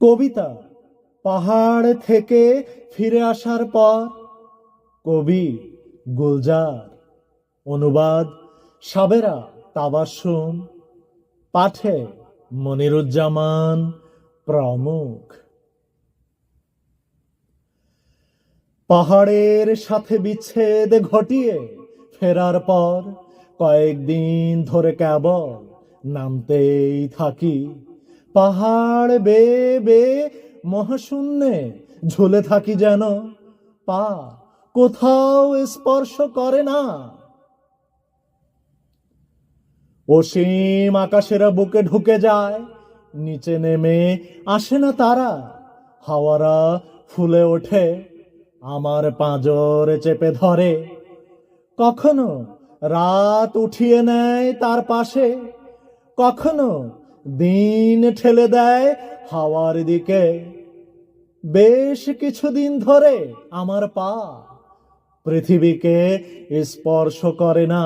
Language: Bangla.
কবিতা পাহাড় থেকে ফিরে আসার পর, কবি গুলজার, অনুবাদ সাবেরা তাবাসুম, পাঠে মনিরুজ্জামান প্রমুখ। পাহাড়ের সাথে বিচ্ছেদ ঘটিয়ে ফেরার পর, কয়েকদিন ধরে কেবল নামতেই থাকি। পাহাড় বে বে মহাশূন্যে ঝুলে থাকি যেন। পা কোথাও স্পর্শ করে না। অসীম আকাশেরা বুকে ঢুকে যায়, নিচে নেমে আসে না তারা, হাওয়ারা ফুলে ওঠে, আমার পাঁজরে চেপে ধরে। কখনো রাত উঠিয়ে নেয় তার পাশে, কখনো দিন ঠেলে দেয় হাওয়ার দিকে। বেশ কিছুদিন ধরে আমার পা পৃথিবীকে স্পর্শ করে না।